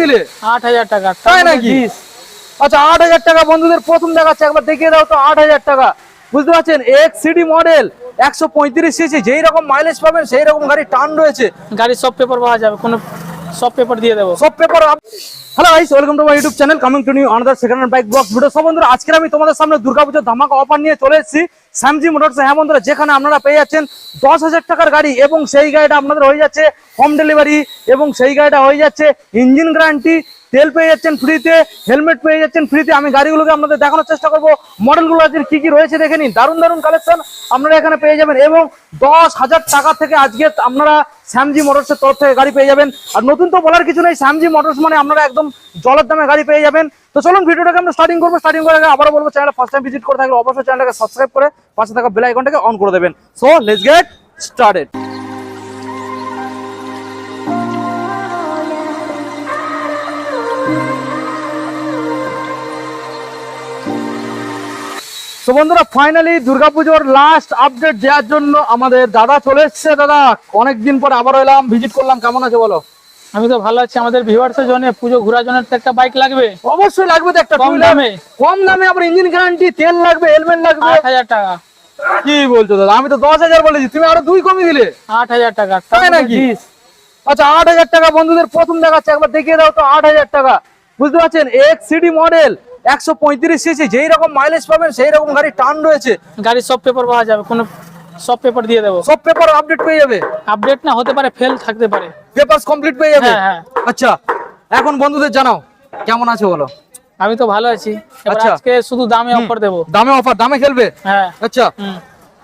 দিলে? আট হাজার টাকা। তাই নাকি? আচ্ছা আট হাজার টাকা বন্ধুদের প্রথম দেখাচ্ছে একবার দেখিয়ে দাও তো আট হাজার টাকা। বুঝতে পারছেন? এক্স সিডি মডেল একশো পঁয়ত্রিশ সিসি যেই রকম মাইলেজ পাবেন সেই রকম গাড়ি টান রয়েছে। গাড়ির সব পেপার পাওয়া যাবে কোনো সব পেপার দিয়ে দেবো। সব paper hello guys welcome to my YouTube channel coming to new another second bike blogs video সব বন্ধুরা আজকে আমি তোমাদের সামনে দুর্গাপুজোর ধামাকা অফার নিয়ে চলে এসেছি স্যামজি মোটরস হ্যাঁ বন্ধুরা, যেখানে আপনারা পেয়ে যাচ্ছেন দশ হাজার টাকার গাড়ি এবং সেই গাড়িটা আপনাদের হয়ে যাচ্ছে হোম ডেলিভারি এবং সেই গাড়িটা হয়ে যাচ্ছে ইঞ্জিন গ্যারান্টি তেল পেয়ে যাচ্ছেন ফ্রিতে হেলমেট পেয়ে যাচ্ছেন ফ্রিতে আমি গাড়িগুলোকে আপনাদের দেখানোর চেষ্টা করব। মডেলগুলো আজকে কি কি রয়েছে দেখে নিন। দারুণ দারুণ কালেকশন আপনারা এখানে পেয়ে যাবেন এবং দশ হাজার টাকা থেকে আজকে আপনারা শ্যামজি মোটরসের তরফ থেকে গাড়ি পেয়ে যাবেন। আর নতুন তো বলার কিছু নেই, শ্যামজি মোটরস মানে আপনারা একদম জলের দামে গাড়ি পেয়ে যাবেন। তো চলুন ভিডিওটাকে আমরা স্টার্টিং করব স্টার্টিং করে আবারও বলব চ্যানেল ফার্স্ট টাইম ভিজিট করে থাকলে অবশ্যই চ্যানেলটাকে সাবস্ক্রাইব করে পাশে থাকা বেল আইকনটাকে অন করে দেবেন। সো লেটস গেট স্টার্টেড তো বন্ধুরা ফাইনালি দুর্গাপুজোর লাস্ট আপডেট দেওয়ার জন্য আমাদের দাদা চলে এসছে। দাদা অনেকদিন পর আবার এলাম ভিজিট করলাম। কেমন আছে বলো? আমি তো ভালো আছি। আমাদের ভিউয়ার্সের জন্য পুজো ঘোরার জন্য তো একটা বাইক লাগবে। অবশ্যই লাগবে তো একটা কম দামে। কম দামে আবার ইঞ্জিন গ্যারান্টি তেল লাগবে হেলমেট লাগবে। আট হাজার টাকা। কি বলছো দাদা? আমি তো দশ হাজার বলেছি। তুমি আরও দুই কমিয়ে দিলে। আট হাজার টাকা। তাই নাকি? আচ্ছা আট হাজার টাকা বন্ধুদের প্রথম দেখাচ্ছে। একবার দেখিয়ে দাও তো আট হাজার টাকা। বুঝতে পারছেন? এক্স সিডি মডেল একশো পঁয়ত্রিশ সিসি যেই রকম মাইলেজ পাবেন সেই রকম গাড়ি টান রয়েছে। গাড়ির সব পেপার পাওয়া যাবে কোনো সব পেপার দিয়ে দেবো। সব পেপার আপডেট পেয়ে যাবে? আপডেট না হতে পারে ফেল থাকতে পারে। পেপার কমপ্লিট পেয়ে যাবে? হ্যাঁ, হ্যাঁ। আচ্ছা এখন বন্ধুদের জানাও কেমন আছে বলো? আমি তো ভালো আছি। আচ্ছা। আজকে শুধু দামে অফার দেবো। দামে অফার দামে খেলবে? হ্যাঁ। আচ্ছা।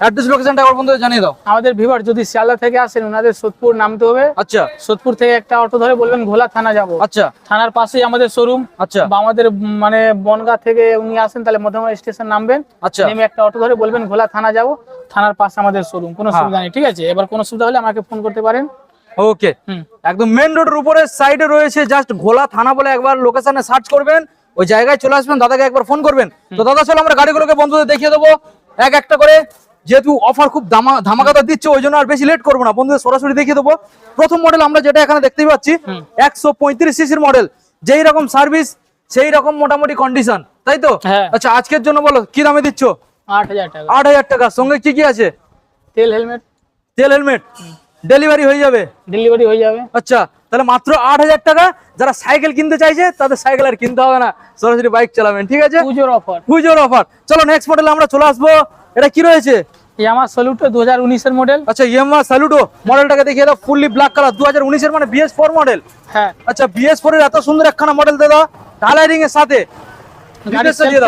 অ্যাড্রেস লোকেশনটা একবার বন্ধুদের জানিয়ে দাও। আমাদের ভিউয়ার যদি শিয়ালদা থেকে আসেন ওনাদের সোদপুর নামতে হবে। আচ্ছা। সোদপুর থেকে একটা অটো ধরে বলবেন ঘোলা থানা যাব। আচ্ছা। থানার পাশেই আমাদের শোরুম আচ্ছা। বা আমাদের মানে বনগা থেকে উনি আসেন তাহলে মধ্যমা স্টেশন নামবেন। আচ্ছা। নেমে একটা অটো ধরে বলবেন ঘোলা থানা যাব। থানার পাশে আমাদের শোরুম কোনো হ্যাঁ। সুবিধা নেই ঠিক আছে? এবার কোনো সুবিধা হলে আমাকে ফোন করতে পারেন। ওকে একদম মেন রোডের উপরে সাইডে রয়েছে জাস্ট ঘোলা থানা বলে একবার লোকেশনে সার্চ করবেন। ওই জায়গায় চলে আসবেন দাদাকে একবার ফোন করবেন। তো দাদা চলো আমরা গাড়িগুলোকে বন্ধুদের দেখিয়ে দেবো। এক একটা করে। যেহেতু অফার খুব দামা ধামাকাতা দিচ্ছে ওই জন্য আর বেশি লেট করব না। বন্ধুদের সরাসরি দেখিয়ে দেবো। প্রথম মডেল আমরা যেটা এখানে দেখতে পাচ্ছি একশো পঁয়ত্রিশ সিসির মডেল যেই রকম সার্ভিস সেই রকম মোটামুটি কন্ডিশন তাই তো? হ্যাঁ। আচ্ছা আজকের জন্য বলো কি দামে দিচ্ছ? আট হাজার টাকা। সঙ্গে কি কি আছে? তেল হেলমেট। তেল হেলমেট। ডেলিভারি হয়ে যাবে? ডেলিভারি হয়ে যাবে। আচ্ছা তাহলে মাত্র আট হাজার টাকা যারা সাইকেল কিনতে চাইছে তাদের সাইকেল আর কিনতে হবে না। সরাসরি বাইক চালাবেন ঠিক আছে? পুজোর অফার পুজোর অফার চলো নেক্সট মডেল আমরা চলে আসব। এটা কি রয়েছে? মডেল আচ্ছা ইএমআ স্যালুটো মডেলটাকে দেখিয়ে দাও ফুললি ব্ল্যাক কালার দু হাজার উনিশের মানে মডেল হ্যাঁ। আচ্ছা এর এত সুন্দর একখানা মডেল দাদা কালারিং এর সাথে।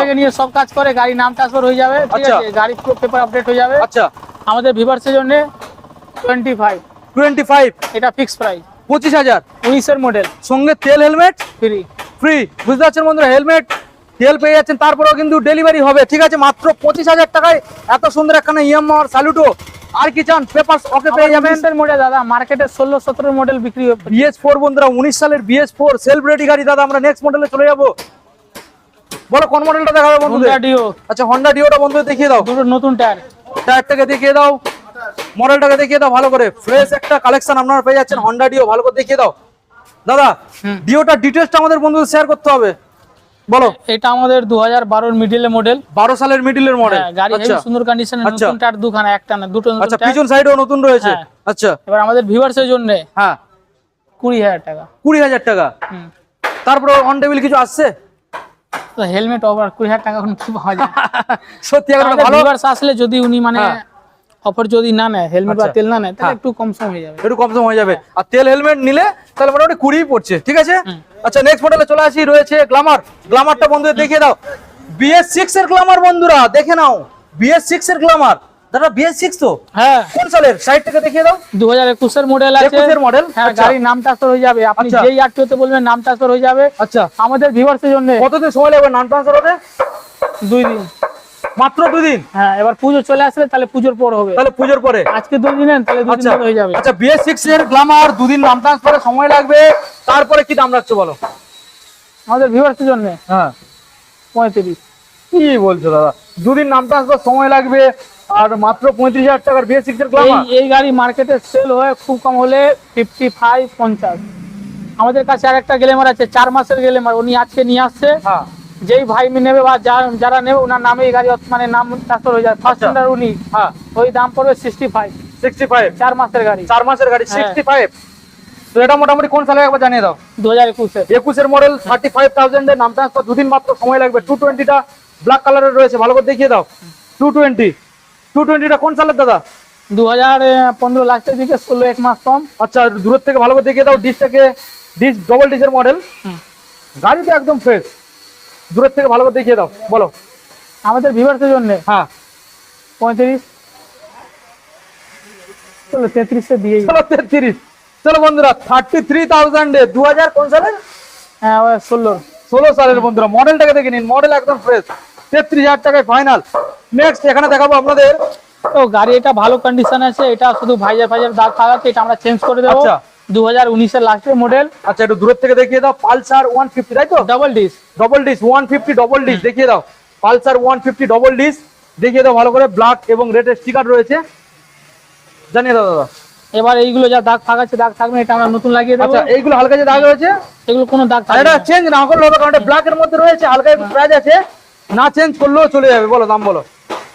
থেকে নিয়ে সব কাজ করে গাড়ি নাম ট্রান্সফার হয়ে যাবে ঠিক আচ্ছা। আছে? গাড়ি পুরো পেপার আপডেট হয়ে যাবে। আচ্ছা। আমাদের জন্য এটা ফিক্স প্রাইস পঁচিশ হাজার। উনিশের মডেল। সঙ্গে তেল হেলমেট ফ্রি ফ্রি। বুঝতে পারছেন বন্ধুরা হেলমেট তেল পেয়ে যাচ্ছেন। তারপরেও কিন্তু ডেলিভারি হবে। ঠিক আছে মাত্র পঁচিশ হাজার টাকায় এত সুন্দর একখানা ইএমআর স্যালুটো আর কি চান? পেপারস ওকে পেয়ে যাবেন। উনিশের মডেল দাদা। মার্কেটে ষোলো সতেরো মডেল বিক্রি হবে বিএস ফোর বন্ধুরা উনিশ সালের বিএস ফোর সেলফ রেডি গাড়ি। দাদা আমরা নেক্সট মডেলে চলে যাব। বলো কোন মডেলটা দেখাবে বন্ধুদের? আচ্ছা হন্ডা ডিওটা বন্ধুদের দেখিয়ে দাও। দুটো নতুন টায়ার টায়ারটাকে দেখিয়ে দাও। মডেলটাকে দেখিয়ে দাও ভালো করে। ফ্রেশ একটা কালেকশন আপনারা পেয়ে যাচ্ছেন হন্ডা ডিও ভালো করে দেখিয়ে দাও। দাদা। ডিওটার ডিটেলসটা আমাদের বন্ধুদের শেয়ার করতে হবে। বলো। এটা আমাদের দু হাজার বারোর মিডিলের মডেল বারো সালের মিডিলের মডেল গাড়ি আচ্ছা। সুন্দর কন্ডিশনে। নতুন টায়ার দুখানা একটা না দুটো আচ্ছা পিছন সাইডেও নতুন রয়েছে। হ্যাঁ। আচ্ছা। এবার আমাদের ভিউয়ার্সের জন্য হ্যাঁ। কুড়ি হাজার টাকা। কুড়ি হাজার টাকা। হুম। তারপরে অন টেবিল কিছু আসছে? তো হেলমেট ওভার কুড়ি হাজার টাকা এখন কি পাওয়া যায়? সত্যি আমাদের ভালো। ভিউয়ার্স আসলে যদি উনি মানে হ্যাঁ। অফার যদি না নেয় হেলমেট বা আচ্ছা। তেল না নেয় তাহলে হ্যাঁ। একটু কম সম হয়ে যাবে। একটু কম সম হয়ে যাবে। আর তেল হেলমেট নিলে তাহলে মোটামুটি কুড়ি পড়ছে ঠিক আছে? আচ্ছা নেক্সট মডেলে চলে আসি রয়েছে গ্লামার গ্লামারটা বন্ধুদের দেখিয়ে দাও। বিএস সিক্স এর গ্লামার বন্ধুরা দেখে নাও। বিএস সিক্স এর গ্লামার দাদা বিএস সিক্স তো? হ্যাঁ। কোন সালের? সাইড থেকে দেখিয়ে দাও। দু হাজার মডেল আছে। 21 এর হ্যাঁ আচ্ছা। গাড়ির নাম ট্রান্সফার হয়ে যাবে। আপনি আচ্ছা। যেই আটকে বলবেন নাম ট্রান্সফার হয়ে যাবে। আচ্ছা। আমাদের ভিউয়ার্সের জন্য কতদিন সময় লাগবে নাম ট্রান্সফার হতে? দুই দিন। মাত্র দুদিন? হ্যাঁ এবার পুজো চলে আসলে তাহলে পুজোর পর হবে। তাহলে পুজোর পরে? আজকে দুই দিন তাহলে দুই দিন আচ্ছা হয়ে যাবে। আচ্ছা বিএস সিক্স এর গ্লামার দুদিন নাম ট্রান্সফারে সময় লাগবে। তারপরে কি দাম রাখছো বলো? আমাদের ভিউয়ার্সের জন্য? হ্যাঁ। পঁয়ত্রিশ। কি বলছো দাদা? দুদিন নাম ট্রান্সফার সময় লাগবে আর মাত্র পঁয়ত্রিশ হাজার টাকার বিএস সিক্স এর এই গ্লামার এই গাড়ি মার্কেটে সেল হয় খুব কম হলে ফিফটি ফাইভ পঞ্চাশ। আমাদের কাছে আর একটা গ্লেমার আছে চার মাসের গ্লেমার উনি আজকে নিয়ে আসছে। হ্যাঁ। যেই ভাই নেবে বা যারা নেবে ওনার নামে এই গাড়ি মানে নাম ট্রান্সফার হয়ে যায়। ফার্স্ট আচ্ছা। ওনার উনি। হ্যাঁ। ওই দাম পড়বে সিক্সটি ফাইভ সিক্সটি ফাইভ চার মাসের গাড়ি। চার মাসের গাড়ি হ্যাঁ। সিক্সটি ফাইভ তো এটা মোটামুটি কোন সালে একবার জানিয়ে দাও। দু হাজার একুশে। একুশের মডেল থার্টি ফাইভ থাউজেন্ডের নাম ট্রান্সফার দুদিন মাত্র সময় লাগবে। টু টোয়েন্টিটা ব্ল্যাক কালারের রয়েছে ভালো করে দেখিয়ে দাও। টু টোয়েন্টি টু টোয়েন্টিটা কোন সালের দাদা? দু হাজার পনেরো লাস্টের দিকে ষোলো এক মাস কম। আচ্ছা দূরের থেকে ভালো করে দেখিয়ে দাও ডিসটাকে ডিস ডবল ডিসের মডেল। গাড়ি তো একদম ফ্রেশ দূরের থেকে ভালো করে দেখিয়ে দাও বলো। আমাদের ভিভার্সের জন্য? হ্যাঁ। পঁয়ত্রিশ। চলো তেত্রিশে দিয়ে চলো তেত্রিশ। চলো বন্ধুরা থার্টি থ্রি থাউজেন্ডে দু হাজার কোন হ্যাঁ ষোলো। ষোলো সালের বন্ধুরা মডেলটাকে দেখে নিন মডেল একদম ফ্রেশ তেত্রিশ হাজার টাকায় ফাইনাল নেক্সট এখানে দেখাবো আপনাদের। তো গাড়ি এটা ভালো কন্ডিশন আছে এটা শুধু ভাইজার ভাইজার দাগ এটা আমরা চেঞ্জ করে দেবো। আচ্ছা। দু হাজার উনিশের লাস্টের মডেল আচ্ছা একটু দূরের থেকে দেখিয়ে দাও। পালসার ওয়ান ফিফটি তাই তো? Double disc double disc one fifty double disc দেখিয়ে দাও। Pulsar one fifty double disc দেখিয়ে দাও ভালো করে ব্ল্যাক এবং রেডের স্টিকার রয়েছে। জানিয়ে দাও দাদা। এবার এইগুলো যা দাগ ফাগাচ্ছে দাগ থাকবে এটা আমরা নতুন লাগিয়ে দেবো। আচ্ছা এইগুলো হালকা যে দাগ রয়েছে? এগুলো কোনো দাগ থাকবে এটা। চেঞ্জ না করলে হবে কারণ ব্ল্যাক এর মধ্যে রয়েছে হালকা একটু প্রাইস আছে। না চেঞ্জ করলেও চলে যাবে বলো দাম বলো।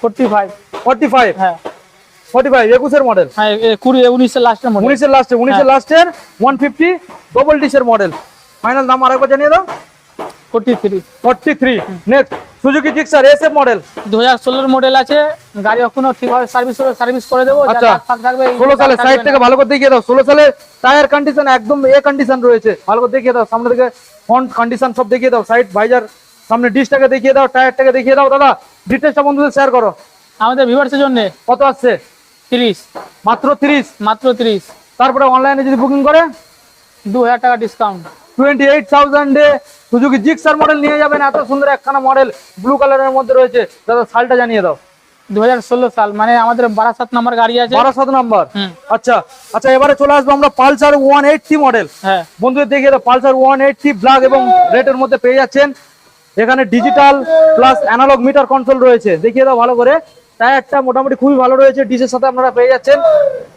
45 ফর্টি ফাইভ হ্যাঁ। ফর্টি ফাইভ একুশের মডেল হ্যাঁ লাস্টের মডেল লাস্টে লাস্টের ডবল ফাইনাল দাম আরেকবার জানিয়ে দাও। Forty three forty three next Suzuki Gixxer model আছে গাড়ি এখনও ঠিকভাবে সার্ভিস সার্ভিস করে দেবো আচ্ছা থাকবে এইগুলো ষোলো দাগ সালে সাইড থেকে ভালো করে দেখিয়ে দাও। ষোলো সালে টায়ার কন্ডিশন একদম এ কন্ডিশন রয়েছে। ভালো করে দেখিয়ে দাও সামনে থেকে ফ্রন্ট কন্ডিশন সব দেখিয়ে দাও সাইড ভাইজার সামনে ডিসটাকে দেখিয়ে দাও টায়ারটাকে দেখিয়ে দাও। দাদা ডিটেলসটা বন্ধুদের শেয়ার করো। আমাদের ভিভার্সের জন্য। কত আসছে? তিরিশ। মাত্র তিরিশ? মাত্র তিরিশ। তারপরে অনলাইনে যদি বুকিং করে দু হাজার টাকা ডিসকাউন্ট টোয়েন্টি এইট থাউজেন্ডে সুজুকি জিক্সার মডেল নিয়ে যাবেন। এত সুন্দর একখানা মডেল ব্লু কালারের মধ্যে রয়েছে। দাদা সালটা জানিয়ে দাও। দু হাজার ষোলো সাল মানে আমাদের বারাসাত নাম্বার গাড়ি আছে। বারো সাত নাম্বার আচ্ছা আচ্ছা এবারে চলে আসব আমরা পালসার ওয়ান এইটটি মডেল হ্যাঁ। বন্ধুদের দেখিয়ে দাও পালসার ওয়ান এইটটি ব্ল্যাক এবং রেটের মধ্যে পেয়ে যাচ্ছেন। এখানে digital plus analogue meter control রয়েছে। দেখিয়ে দাও ভালো করে। টায়ারটা মোটামুটি খুবই ভালো রয়েছে ডিজের সাথে আপনারা পেয়ে যাচ্ছেন।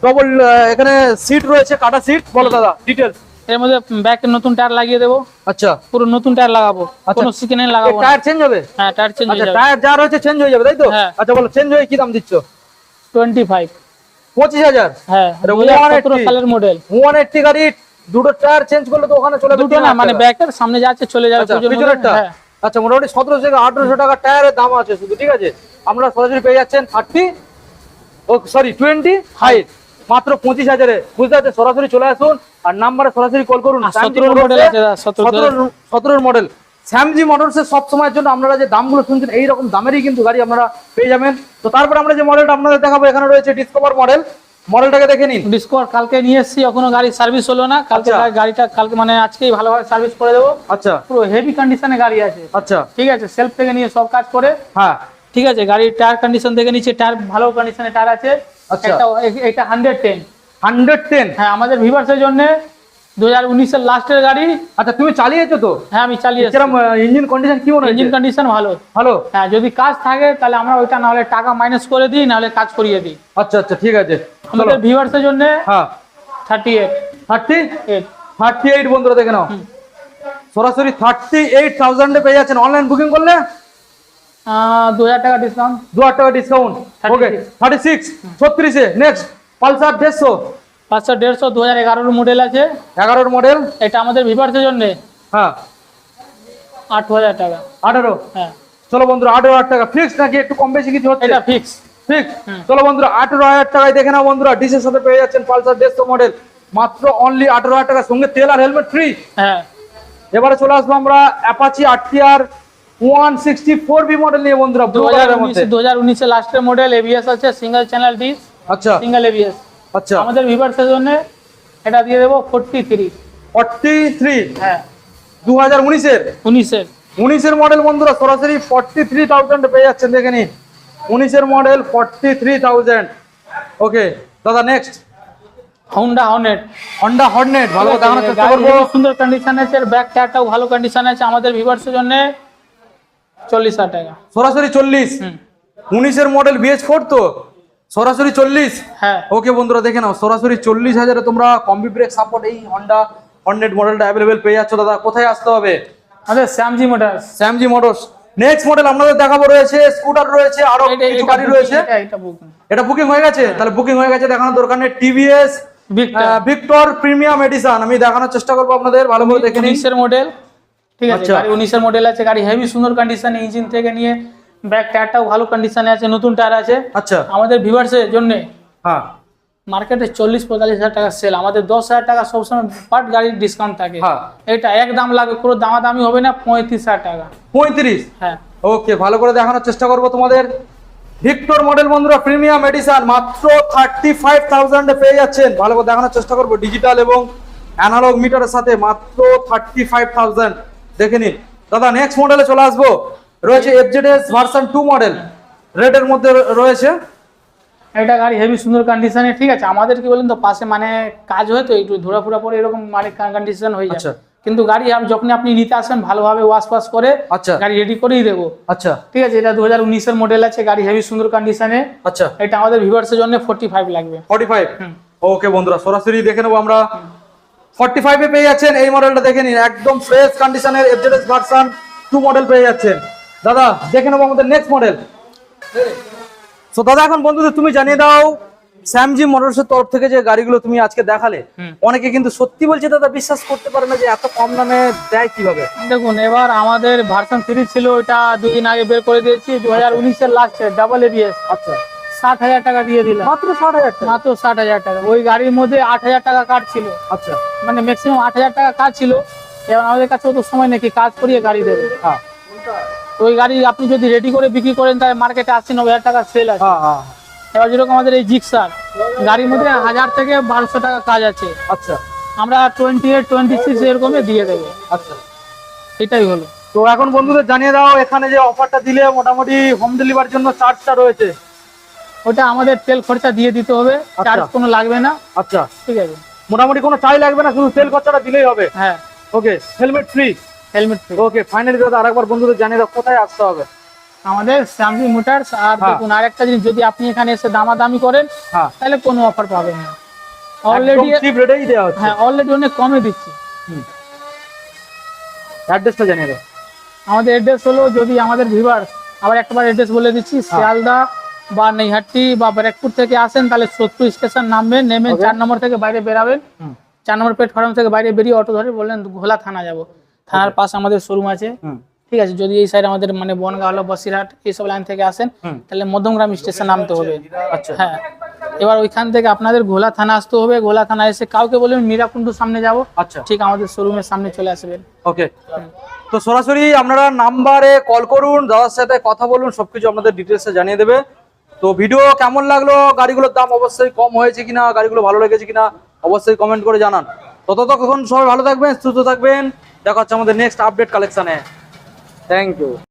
ডবল এখানে সিট রয়েছে কাটা সিট বলো দাদা ডিটেলস এর মধ্যে ব্যাকের নতুন টায়ার লাগিয়ে দেবো। আচ্ছা। পুরো নতুন টায়ার লাগাবো। আচ্ছা। কোনো সেকেন্ড লাগাবো টায়ার চেঞ্জ হবে? হ্যাঁ টায়ার চেঞ্জ আচ্ছা টায়ার যা রয়েছে চেঞ্জ হয়ে যাবে তাই তো? হ্যাঁ। আচ্ছা বলো চেঞ্জ হয়ে কি দাম দিচ্ছ? টোয়েন্টি ফাইভ পঁচিশ হাজার? হ্যাঁ এটা দু হাজার 180 সতেরো সালের মডেল ওয়ান এইটটি গাড়ি দুটো টায়ার চেঞ্জ করলে তো ওখানে চলে যাবে দুটো না মানে। ব্যাকের সামনে যাচ্ছে চলে যাবে আচ্ছা। পিছনেরটা? হ্যাঁ। আচ্ছা মোটামুটি সতেরো থেকে আঠারোশো টাকা টায়ারের দাম আছে শুধু ঠিক আছে? আমরা সরাসরি পেয়ে যাচ্ছেন থার্টি ও সরি টোয়েন্টি হাইট মাত্র পঁচিশ হাজারে। বুঝতে পারছেন? সরাসরি চলে আসুন আর নাম্বারে সরাসরি কল করুন। আর 17 এর model আছে দাদা, 17 সতেরোর মডেল স্যামজি মোটরসের সব সময়ের জন্য আপনারা যে দামগুলো শুনছেন এই রকম দামেরই কিন্তু গাড়ি আপনারা পেয়ে যাবেন। তো তারপর আমরা যে মডেলটা আপনাদের দেখাবো এখানে রয়েছে ডিসকভার মডেল মডেলটাকে দেখে নিন। ডিসকভার কালকে নিয়ে এসেছি এখনও গাড়ি সার্ভিস হলো না। কালকে আচ্ছা। গাড়িটা কালকে মানে আজকেই ভালোভাবে সার্ভিস করে দেবো। আচ্ছা। পুরো হেভি কন্ডিশনে গাড়ি আছে। আচ্ছা। ঠিক আছে সেলফ থেকে নিয়ে সব কাজ করে। হ্যাঁ। ঠিক আছে গাড়ির টায়ার কন্ডিশন দেখে নিচ্ছে টায়ার ভালো কন্ডিশনে টায়ার আছে। আচ্ছা। এটা এটা হান্ড্রেড টেন হান্ড্রেড টেন হ্যাঁ আমাদের ভিভার্সের জন্য দু হাজার উনিশের লাস্টের গাড়ি? আচ্ছা তুমি চালিয়েছো তো? হ্যাঁ আমি চালিয়ে কিরম ইঞ্জিন কন্ডিশন কি মনে ইঞ্জিন কন্ডিশন ভালো। ভালো? হ্যাঁ যদি কাজ থাকে তাহলে আমরা ওইটা না হলে টাকা মাইনাস করে দিই নাহলে কাজ করিয়ে দিই। আচ্ছা আচ্ছা ঠিক আছে। আমাদের ভিভার্সের জন্য হ্যাঁ। Thirty eight thirty eight thirty eight বন্ধুরা দেখে নাও। সরাসরি থার্টি এইট থাউজেন্ডে পেয়ে যাচ্ছেন। অনলাইন বুকিং করলে? দু হাজার টাকা ডিসকাউন্ট দু হাজার টাকা ডিসকাউন্ট ওকে থার্টি সিক্স ছত্রিশে। নেক্সট পালসার দেড়শো। পাঁচশো দেড়শো দু হাজার এগারোর মডেল আছে। এগারোর মডেল এটা আমাদের ভিভার্সের জন্য। হ্যাঁ। আট হাজার টাকা। আঠারো? হ্যাঁ। চলো বন্ধুরা আঠারো হাজার টাকা ফিক্স নাকি একটু কম বেশি কিছু হচ্ছে? এটা ফিক্স ঠিক চলো বন্ধুরা আঠারো হাজার টাকায় দেখে নাও বন্ধুরা ডিসের সাথে পেয়ে যাচ্ছেন পালসার দেড়শো মডেল মাত্র অনলি আঠারো হাজার টাকার সঙ্গে তেল আর হেলমেট ফ্রি হ্যাঁ। এবারে চলে আসব আমরা Apache RTR one sixty four V model নিয়ে বন্ধুরা দু হাজার উনিশ লাস্টের মডেল এবিএস আছে সিঙ্গেল চ্যানেল ডিস আচ্ছা। সিঙ্গেল এবিএস আচ্ছা। আমাদের ভিভার্সের জন্য এটা দিয়ে দেবো ফোরটি থ্রি ফর্টি থ্রি হ্যাঁ। দু হাজার উনিশের? উনিশের। উনিশের মডেল বন্ধুরা সরাসরি ফর্টি থ্রি থাউজেন্ড পেয়ে যাচ্ছেন দেখে নিন। উনিশের model forty three thousand okay দাদা next Honda Hornet Honda Hornet ভালো করে দেখানোর চেষ্টা করব। সুন্দর কন্ডিশন আছে ব্যাক টায়ারটাও ভালো কন্ডিশন আছে আমাদের ভিভার্সের জন্য চল্লিশ হাজার টাকা। সরাসরি চল্লিশ। উনিশের মডেল বিএস ফোর তো? সরাসরি চল্লিশ? হ্যাঁ। ওকে বন্ধুরা দেখে নাও সরাসরি চল্লিশ হাজারে তোমরা কম্বি ব্রেক সাপোর্ট এই হন্ডা হন্ড্রেড মডেলটা অ্যাভেলেবেল পেয়ে যাচ্ছ। দাদা কোথায় আসতে হবে? আমাদের Shyamji Motors Samji Motors next model আপনাদের দেখাবো রয়েছে স্কুটার রয়েছে আরও কিছু গাড়ি রয়েছে। এটা বুকিং হয়ে গেছে? তাহলে বুকিং হয়ে গেছে দেখানোর দরকার নেই। TVS Victor Victor premium edition আমি দেখানোর চেষ্টা করব আপনাদের ভালো করে দেখে নিন। মডেল ঠিক আছে আচ্ছা। উনিশের মডেল আছে। গাড়ি হেভি সুন্দর কন্ডিশনে ইঞ্জিন থেকে নিয়ে ব্যাক টায়ারটাও ভালো কন্ডিশনে আছে নতুন টায়ার আছে। আচ্ছা। আমাদের ভিভার্সের জন্য হ্যাঁ। মার্কেটে চল্লিশ পঁয়তাল্লিশ হাজার টাকা সেল আমাদের দশ হাজার টাকা সবসময় পার্ট গাড়ির ডিসকাউন্ট থাকে। হ্যাঁ। এটা এক দাম লাগবে কোনো দামাদামি হবে না পঁয়ত্রিশ হাজার টাকা। পঁয়ত্রিশ? হ্যাঁ। ওকে ভালো করে দেখানোর চেষ্টা করব তোমাদের। ভিক্টর মডেল বন্ধুরা প্রিমিয়াম এডিশন মাত্র থার্টি ফাইভ থাউজেন্ডে পেয়ে যাচ্ছেন। ভালো করে দেখানোর চেষ্টা করব ডিজিটাল এবং অ্যানালগ মিটারের সাথে মাত্র থার্টি ফাইভ থাউজেন্ড দেখে নিন। দাদা নেক্সট মডেলে চলে আসব। রয়েছে এফজেডএস ভার্সন টু মডেল রেডের মধ্যে রয়েছে। এটা গাড়ি হেভি সুন্দর কন্ডিশনে ঠিক আছে আমাদের কি বলেন তো পাশে মানে কাজ হয় তো একটু ধরা ফুরা পরে এরকম মানে কন্ডিশন হয়ে আচ্ছা। কিন্তু গাড়ি যখন আপনি নিতে আসবেন ভালোভাবে ওয়াশ ওয়াশ করে আচ্ছা। গাড়ি রেডি করেই দেবো। আচ্ছা। ঠিক আছে এটা দু হাজার উনিশের মডেল আছে গাড়ি হেভি সুন্দর কন্ডিশনে আচ্ছা। এটা আমাদের ভিভার্সের জন্য ফোর্টি ফাইভ লাগবে। Forty five. ওকে বন্ধুরা সরাসরি দেখে নেব আমরা। ফর্টি ফাইভে পেয়ে যাচ্ছেন এই মডেলটা দেখে নিন একদম ফ্রেশ কন্ডিশনের এফজেডএস ভার্সন টু মডেল পেয়ে যাচ্ছেন। দাদা দেখে নেব আমাদের নেক্সট মডেল তো দাদা এখন বন্ধুদের তুমি জানিয়ে দাও স্যামজি মোটরসের তরফ থেকে যে গাড়িগুলো তুমি আজকে দেখালে অনেকে কিন্তু সত্যি বলছে দাদা বিশ্বাস করতে পারে না যে এত কম দামে দেয় কীভাবে? দেখুন এবার আমাদের ভার্সন থ্রি ছিল ওটা দুদিন আগে বের করে দিয়েছি দু হাজার উনিশের লাস্টে ডাবল এবিএস আচ্ছা। ষাট হাজার টাকা দিয়ে দিলাম। মাত্র ষাট হাজার টাকা? মাত্র ষাট হাজার টাকা। ওই গাড়ির মধ্যে আট হাজার টাকা কাজ ছিল। আচ্ছা। মানে ম্যাক্সিমাম আট হাজার টাকা কাজ ছিল। এবার আমাদের কাছে তো সময় নাকি কাজ করিয়ে গাড়ি দেবে। হ্যাঁ। ওই গাড়ি আপনি যদি রেডি করে বিক্রি করেন তাহলে মার্কেটে আশি নব্বই হাজার টাকা সেল আছে। হ্যাঁ হ্যাঁ। এবার যেরকম আমাদের এই জিক্সার গাড়ির মধ্যে হাজার থেকে বারোশো টাকা কাজ আছে। আচ্ছা। আমরা টোয়েন্টি এইট টোয়েন্টি সিক্স এরকমই দিয়ে দেবো। আচ্ছা। এটাই হলো। তো এখন বন্ধুদের জানিয়ে দাও এখানে যে অফারটা দিলে মোটামুটি হোম ডেলিভারির জন্য চার্জটা রয়েছে। ওটা আমাদের তেল খরচা দিয়ে দিতে হবে আচ্ছা। চার্জ কোনো লাগবে না। আচ্ছা। ঠিক আছে। মোটামুটি কোনো চাই লাগবে না শুধু তেল খরচাটা দিলেই হবে। হ্যাঁ। Okay helmet free helmet free okay finally দাদা আরেকবার বন্ধুদের জানিয়ে দাও কোথায় আসতে হবে? আমাদের স্যামসি মোটরস আর হ্যাঁ। দেখুন আরেকটা জিনিস যদি আপনি এখানে এসে দামাদামি করেন হ্যাঁ। তাহলে কোনো অফার পাবেন না। অলরেডি চিপ রেটেই দেওয়া হচ্ছে। হ্যাঁ অলরেডি অনেক কমে দিচ্ছি। অ্যাড্রেসটা জানিয়ে দাও। আমাদের অ্যাড্রেস হলো যদি আমাদের ভিভার আবার একবার অ্যাড্রেস বলে দিচ্ছি হ্যাঁ। শিয়ালদা বা নৈহাটি বা ব্যারাকপুর থেকে আসেন তাহলে সত্তর স্টেশন নামবেন নেমে চার নম্বর থেকে বাইরে বেরাবেন। চার নম্বর প্ল্যাটফর্ম থেকে বাইরে বেরিয়ে অটো ধরে বললেন ঘোলা থানা যাব। থানার পাশে আমাদের শোরুম আছে। ঠিক আছে যদি এই সাইড আমাদের মানে বনগাঁ হলো বসিরহাট এইসব লাইন থেকে আসেন তাহলে মধ্যমগ্রাম স্টেশন নামতে হবে। আচ্ছা হ্যাঁ। এবার ওইখান থেকে আপনাদের ঘোলা থানা আসতে হবে। ঘোলা থানা এসে কাউকে বলবেন মীরাকুণ্ডুর সামনে যাব। আচ্ছা। ঠিক আমাদের শোরুমের সামনে চলে আসবেন। ওকে তো সরাসরি আপনারা নাম্বারে কল করুন দাদার সাথে কথা বলুন সবকিছু আপনাদের ডিটেলসে জানিয়ে দেবে। তো ভিডিও কেমন লাগল? গাড়িগুলোর দাম অবশ্যই কম হয়েছে কিনা? গাড়িগুলো ভালো লেগেছে কিনা? অবশ্যই কমেন্ট করে জানান। ততক্ষণ সবাই ভালো থাকবেন সুস্থ থাকবেন। দেখা হচ্ছে আমাদের নেক্সট আপডেট কালেকশানে থ্যাংক ইউ